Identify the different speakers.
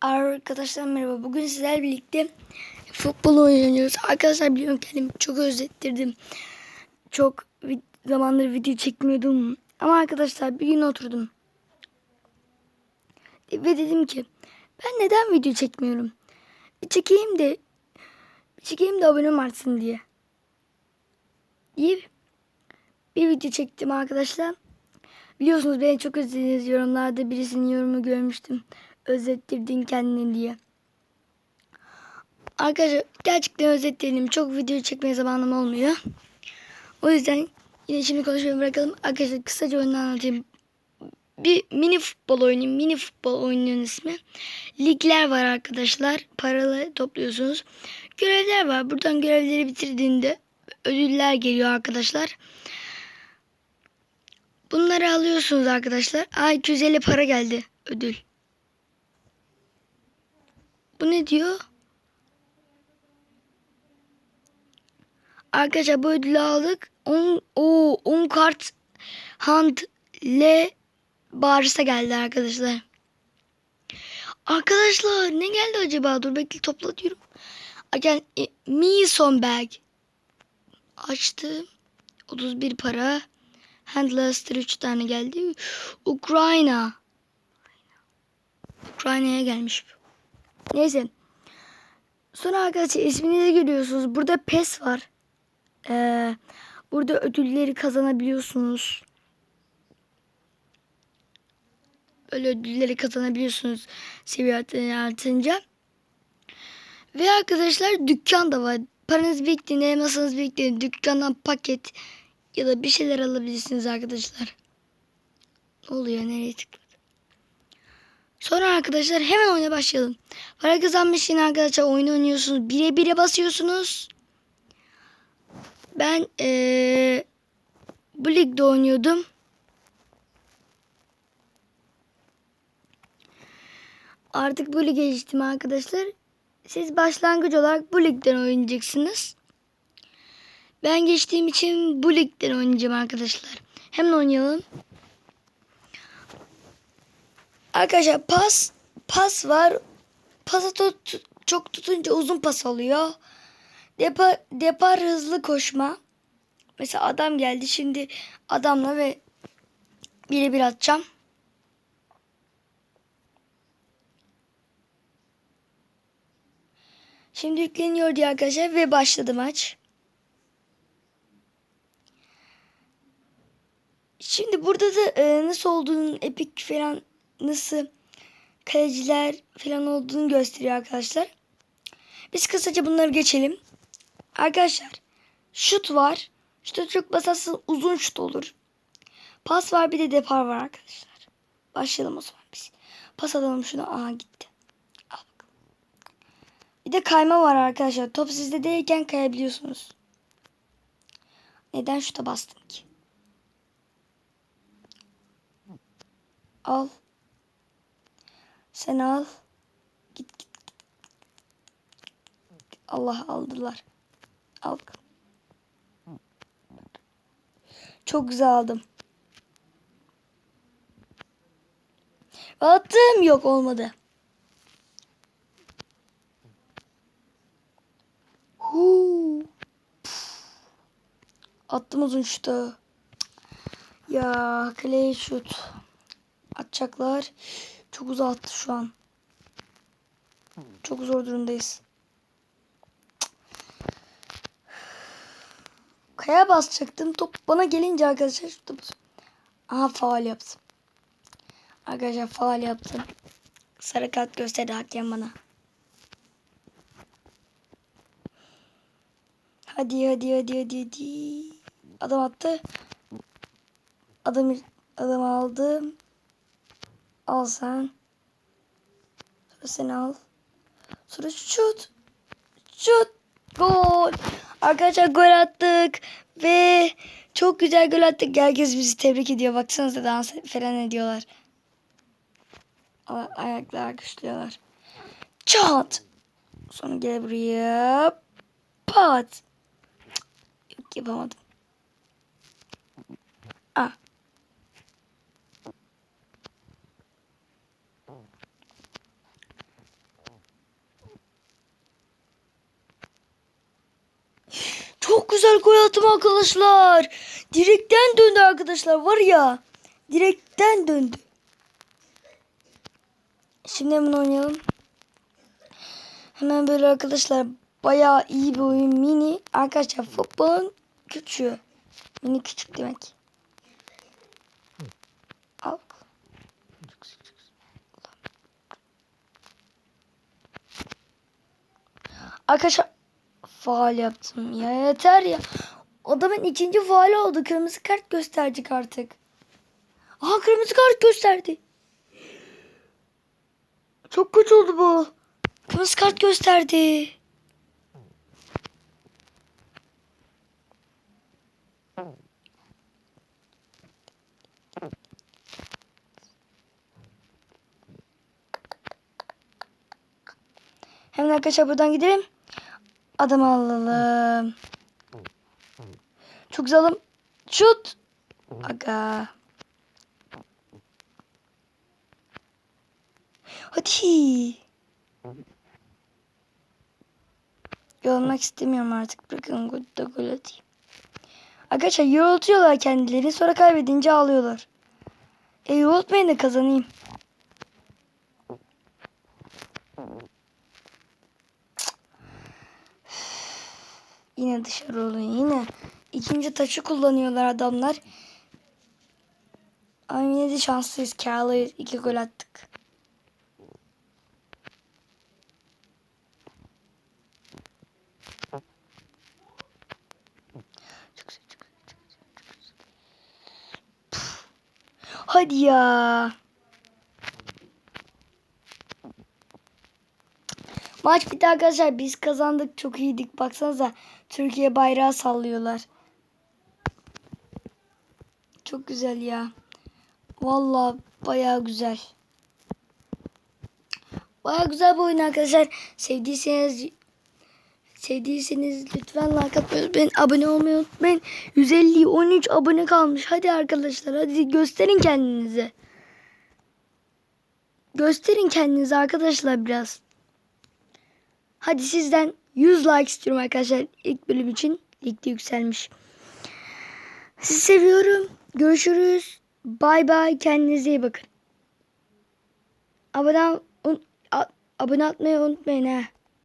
Speaker 1: Arkadaşlar merhaba. Bugün sizlerle birlikte futbol oynuyoruz. Arkadaşlar biliyorum kendimi çok özlettirdim. Çok zamandır video çekmiyordum. Ama arkadaşlar bir gün oturdum. Ve dedim ki ben neden video çekmiyorum? Bir çekeyim de bir çekeyim de abonem artsın diye. Deyip bir video çektim arkadaşlar. Biliyorsunuz beni çok özlediniz yorumlarda birisinin yorumu görmüştüm. Özlettirdin kendini diye. Arkadaşlar gerçekten özlettirdim. Çok video çekmeye zamanım olmuyor. O yüzden yine şimdi konuşmayı bırakalım. Arkadaşlar kısaca oyunu anlatayım. Bir mini futbol oyunu. Mini futbol oyunun ismi. Ligler var arkadaşlar. Paralı topluyorsunuz. Görevler var. Buradan görevleri bitirdiğinde ödüller geliyor arkadaşlar. Bunları alıyorsunuz arkadaşlar. Aa 250 para geldi ödül. Bu ne diyor? Arkadaşlar bu ödülü aldık. 10 o 10 kart hand le Barış'a geldi arkadaşlar. Arkadaşlar ne geldi acaba? Dur bekle topla diyorum. Gel e, Mi Sonberg. Açtım. 31 para. Handlaster 3 tane geldi. Ukrayna. Ukrayna'ya gelmiş. Neyse. Sonra arkadaşlar ismini de görüyorsunuz. Burada PES var. Ee, burada ödülleri kazanabiliyorsunuz. Böyle ödülleri kazanabiliyorsunuz seviye artınca. Ve arkadaşlar dükkan da var. Paranız biriktiğinde, masanız biriktiğinde dükkandan paket ya da bir şeyler alabilirsiniz arkadaşlar. Ne oluyor? Nereye tıkladım? Sonra arkadaşlar hemen oyuna başlayalım. Para kazanmış için arkadaşlar oyun oynuyorsunuz. Bire bire basıyorsunuz. Ben ee, bu ligde oynuyordum. Artık bu lige geçtim arkadaşlar. Siz başlangıç olarak bu ligden oynayacaksınız. Ben geçtiğim için bu ligden oynayacağım arkadaşlar. Hemen oynayalım. Arkadaşlar pas pas var. Pası tut, çok tutunca uzun pas oluyor. Depar, depar hızlı koşma. Mesela adam geldi. Şimdi adamla ve bire bir atacağım. Şimdi yükleniyor diye arkadaşlar ve başladı maç. Şimdi burada da e, nasıl olduğunu epik falan nasıl kaleciler falan olduğunu gösteriyor arkadaşlar. Biz kısaca bunları geçelim. Arkadaşlar şut var. Şuta çok basarsanız uzun şut olur. Pas var bir de depar var arkadaşlar. Başlayalım o zaman biz. Pas alalım şunu. Aha gitti. Al bakalım. Bir de kayma var arkadaşlar. Top sizde değilken kayabiliyorsunuz. Neden şuta bastım ki? Al. Sen al. Git git. Allah aldılar. Al. Çok güzel aldım. Attım yok olmadı. Huu. Attım uzun şutu. Ya kaleye şut. Atacaklar. Çok uzağa attı şu an. Çok zor durumdayız. Kaya basacaktım. Top bana gelince arkadaşlar şu topu. Aha faal yaptım. Arkadaşlar faal yaptım. Sarı kart gösterdi hakem bana. Hadi hadi hadi hadi hadi. Adam attı. Adam adam aldı. Al sen. Sonra sen al. Sonra şut. Şut. Gol. Arkadaşlar gol attık. Ve çok güzel gol attık. Herkes bizi tebrik ediyor. Baksanıza dans falan ediyorlar. Ay- Ayaklar alkışlıyorlar. Çat. Sonra gel buraya. Pat. Yok yapamadım. Güzel gol arkadaşlar. Direkten döndü arkadaşlar var ya. Direkten döndü. Şimdi hemen oynayalım. Hemen böyle arkadaşlar bayağı iyi bir oyun mini. Arkadaşlar futbolun küçüğü. Mini küçük demek. Al. Arkadaşlar faal yaptım. Ya yeter ya. Adamın ikinci faali oldu. Kırmızı kart gösterecek artık. Aha kırmızı kart gösterdi. Çok kötü oldu bu. Kırmızı kart gösterdi. Hemen arkadaşlar buradan gidelim. Adam alalım. Çok alalım. Şut. Aga. Hadi. Yorulmak istemiyorum artık. Bırakın da gol atayım. Arkadaşlar yorultuyorlar kendilerini. Sonra kaybedince ağlıyorlar. E yorultmayın da kazanayım. Yine dışarı olun yine. İkinci taşı kullanıyorlar adamlar. Ama yine de şanslıyız. Karlıyız. İki gol attık. Çok güzel, çok güzel, çok güzel, çok güzel. Püf. Hadi ya. Maç bitti arkadaşlar. Biz kazandık. Çok iyiydik. Baksanıza. Türkiye bayrağı sallıyorlar. Çok güzel ya. Vallahi bayağı güzel. Bayağı güzel bir oyun arkadaşlar. Sevdiyseniz sevdiyseniz lütfen like atmayı unutmayın. Abone olmayı unutmayın. 150 13 abone kalmış. Hadi arkadaşlar hadi gösterin kendinizi. Gösterin kendinizi arkadaşlar biraz. Hadi sizden 100 like istiyorum arkadaşlar. İlk bölüm için ligde yükselmiş. Sizi seviyorum. Görüşürüz. Bay bay. Kendinize iyi bakın. Abone, un- a- abone atmayı unutmayın ha.